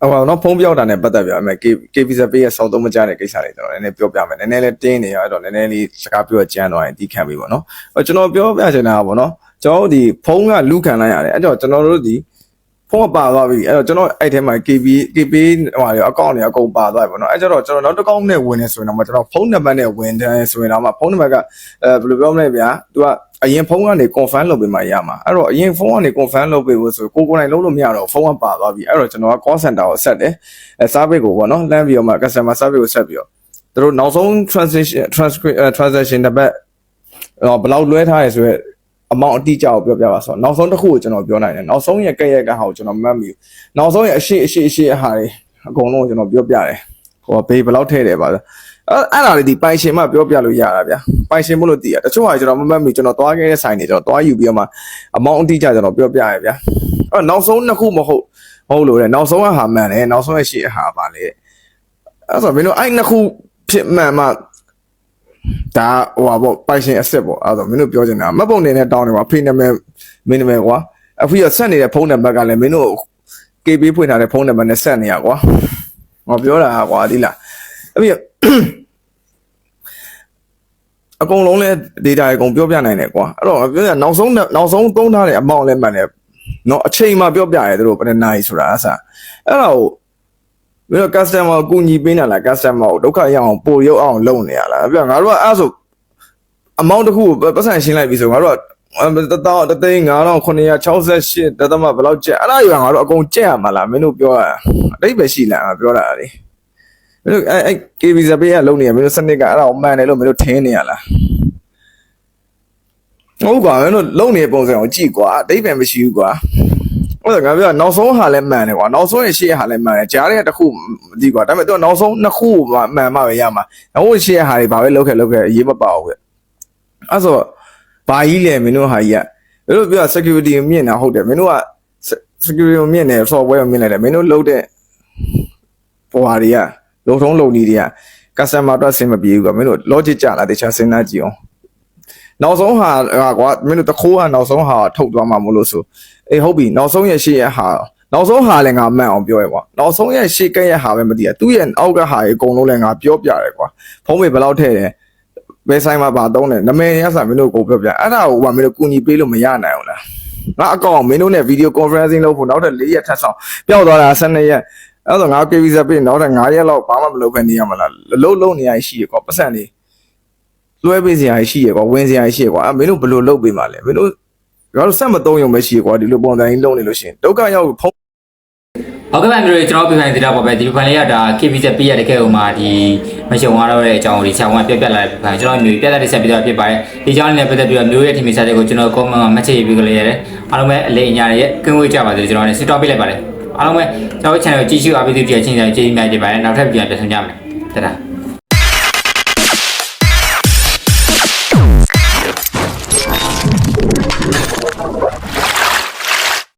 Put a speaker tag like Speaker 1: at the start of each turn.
Speaker 1: ဟိုတော့ဖုန်းပြောက်တာနဲ့ပတ်သက်ပြအမေ KVZ ပေးရဲ့စောက်သုံးမကြတဲ့ကိစ္စတွေကျွန်တော်နည်းနည်းပြောပြမယ်နည်းနည်းလေးတင်းနေရအဲ့တော့နည်းနည်းလေးစကားပြောကြမ်းသွားရင်တီးခံပြီပေါ့နော်အဲ့ကျွန်တော်ပြောပြချင်တာကပေါ့နော်ကျွန်တော်တို့ဒီဖုန်းကလူခံလိုက်ရတယ်အဲ့တော့ကျွန်တော်တို့ဒီ ဖုန်းကပါသွားပြီအဲ့တော့ကျွန်တော်အဲ့ထဲမှာ KB KB ဟိုအကောင့်တွေအကုန်ပါသွားပြီပေါ့နော်အဲ့ကျတော့ကျွန်တော်နောက်တစ်ကောင့်နဲ့ဝင်နေဆိုရင်တော့ကျွန်တော်ဖုန်းနံပါတ်နဲ့ဝင်တယ်ဆိုရင်တော့မှဖုန်းနံပါတ်ကအဲဘယ်လိုပြောမလဲဗျာ तू ကအရင်ဖုန်းကနေ confirm လုပ်ပေးမှရမှာအဲ့တော့အရင်ဖုန်းကနေ confirm လုပ်ပေးဖို့ဆိုကိုကိုယ်တိုင်လုပ်လို့မရတော့ဖုန်းကပါသွားပြီအဲ့တော့ကျွန်တော်က call center ကိုဆက်တယ်အဲ service ကိုပေါ့နော်လမ်းပြီးတော့မှ customer service ကိုဆက်ပြီးတော့သူတို့နောက်ဆုံး transaction transcript transaction တစ်ပတ်ဟောဘယ်လောက်လွှဲထားရဲဆိုရဲ အမောင်အတိအကျကိုပြောပြပါဆိုတော့နောက်ဆုံးတစ်ခုကိုကျွန်တော်ပြောနိုင်တယ်နောက်ဆုံးရဲ့ကက်ရက်ကဟာကိုကျွန်တော်မှတ်မိနောက်ဆုံးရဲ့အရှိအရှိအရှိအဟာတွေအကုန်လုံးကိုကျွန်တော်ပြောပြတယ်ဟိုဘေးဘယ်လောက်ထည့်တယ်ပါအဲ့အဲ့ဒါလေးဒီပိုင်ရှင်မှပြောပြလို့ရတာဗျာပိုင်ရှင်မလို့တည်ရတချို့ဟာကျွန်တော်မမှတ်မိကျွန်တော်သွားခဲ့တဲ့ဆိုင်တွေကျွန်တော်သွားယူပြီးတော့မှအမောင်အတိအကျကျွန်တော်ပြောပြရဗျာအဲ့နောက်ဆုံးနှစ်ခုမဟုတ်ဟုတ်လို့လေနောက်ဆုံးကဟာမှန်တယ်နောက်ဆုံးရဲ့ရှိအဟာပါလေအဲ့ဆိုမင်းတို့အဲ့နှစ်ခုဖြစ်မှန်မှ ဒါဟိုပါပေါ့ပိုင်ရှင်အစ်စ်ပေါ့အဲ့တော့မင်းတို့ပြောချင်တာမတ်ပုံနေနဲ့တောင်းတယ်ကွာဖေးနာမည်မင်းနာမည်ကွာအဖေကဆက်နေတဲ့ဖုန်းနံပါတ်ကလည်းမင်းတို့ KB ဖွင့်ထားတဲ့ဖုန်းနံပါတ်နဲ့ဆက်နေရကွာငါပြောတာကွာဒီလားအဖေအကုန်လုံးလဲ data အကုန်ပြောပြနိုင်တယ်ကွာအဲ့တော့ပြောရနောက်ဆုံးနောက်ဆုံးသုံးထားတဲ့အမောင့်လဲမှန်တယ်နော်အချိန်မှပြောပြရဲသူတို့ဘယ်နှစ်နာရီဆိုတာအစားအဲ့တော့ ဘယ်တော့ customer ကိုကူညီပေးနေလား customer ကိုဒုက္ခရအောင်ပို့ရုပ်အောင်လုပ်နေရလားပြငါတို့ကအဲ့ဆိုအမောင့်တစ်ခုကိုပတ်စံရှင်းလိုက်ပြီဆိုငါတို့ကတတောတသိန်း9968တသမဘယ်လောက်ကျက်အဲ့ဒါယူငါတို့အကုန်ကျက်ရမှာလားမင်းတို့ပြောတာအတိတ်ပဲရှိလားငါပြောတာလေမင်းတို့အဲအဲ KB ဇပေးကလုံနေရမင်းတို့စနစ်ကအဲ့ဒါကိုမှန်တယ်လို့မင်းတို့ထင်နေရလားဟုတ်ကွာမင်းတို့လုံနေတဲ့ပုံစံကိုကြည့်ကွာအတိတ်ပဲမရှိဘူးကွာ ဟုတ်တယ်ငါပြောနောက်ဆုံးဟာလည်းမှန်တယ်ကွာနောက်ဆုံးရဲ့ရှေ့ဟာလည်းမှန်တယ်ကြားတဲ့တစ်ခုမသိကွာဒါပေမဲ့သူကနောက်ဆုံးနှစ်ခုမှမှန်မှပဲရမှာနောက်ရှေ့ရဲ့ဟာတွေဘာပဲလောက်ခဲ့လောက်ခဲ့အရေးမပါဘူးကွအဲ့ဆိုဘာကြီးလဲမင်းတို့ဟာကြီးကမင်းတို့ပြော security ကိုမြင်တာဟုတ်တယ်မင်းတို့က security ကိုမြင်တယ် software ကိုမြင်လိုက်တယ်မင်းတို့လုပ်တဲ့ဟိုဟာတွေကလုံထုံးလုံနေတွေက customer အတွက်ဆင်မပြေဘူးကွာမင်းတို့ logic ကြလားတခြားစဉ်းစားကြည့်အောင် နောက်ဆုံးဟာကွာမင်းတို့တခိုးကနောက်ဆုံးဟာထုတ်သွားမှာမလို့ဆိုအေးဟုတ်ပြီနောက်ဆုံးရဲ့ရှေ့ရဲ့ဟာနောက်ဆုံးဟာလည်းငါမှန်အောင်ပြောရဲကွာနောက်ဆုံးရဲ့ရှေ့ကရဲ့ဟာပဲမသိရသူ့ရဲ့အောက်ကဟာရေအကုန်လုံးလည်းငါပြောပြရဲကွာဖုံးမေဘယ်လောက်ထည့်တယ်ဘယ်ဆိုင်မှာပါသုံးတယ်နမည်ရစမင်းတို့ကိုပြောပြအဲ့ဒါကိုကမင်းတို့ကူညီပေးလို့မရနိုင်ဘူးလားငါအကောင့်မင်းတို့နဲ့ video conferencing လုပ်ဖို့နောက်ထပ်၄ရက်ထပ်ဆောင်ပျောက်သွားတာ12ရက်အဲ့တော့ငါ KB ဇက်ပြီးနောက်ထပ်9ရက်လောက်ဘာမှမလုပ်ဘဲနေရမလားလုံးလုံးနေရရှိရကွာပတ်စံနေ လွှဲပေးစရာရှိရကွာဝင်စရာရှိရကွာအဲ့မင်းတို့ဘယ်လိုလုပ်ပေးမှာလဲမင်းတို့ငါတို့စက်မသုံးရုံပဲရှိရကွာဒီလိုပုံစံကြီးလုံးနေလို့ရှိရင်ဒုက္ခရောက်ဖုံး
Speaker 2: ဟုတ်ကဲ့ပါမျိုးကျွန်တော်ပြပိုင်သေးတာပေါ့ပဲဒီပြပိုင်လေးကဒါ KBZ ပြရတဲ့ခဲဥမှာဒီမရှုံသွားတော့တဲ့အကြောင်းကိုဒီဆောင်းကပြက်ပြက်လာတဲ့ပြပိုင်ကျွန်တော်မျိုးပြက်တဲ့ဆက်ပြီးတော့ဖြစ်ပါတယ်ဒီကြောင်းလေးနဲ့ပတ်သက်ပြီးတော့မျိုးရဲ့ထင်မြင်စားတဲ့ကိုကျွန်တော် comment မှာ message ရေးပြီးကြလေရတယ်အားလုံးပဲအလေးအညာရဲ့ကင်းဝေးကြပါစေကျွန်တော်လည်း sit top ပေးလိုက်ပါတယ်အားလုံးပဲကျွန်တော် channel ကိုကြည့်ရှုအားပေးသူကြည့်ချင်းကြည့်ချင်းများကြပါတယ်နောက်ထပ်ပြန်ပြန်ဆောင်ကြမယ်တဒါ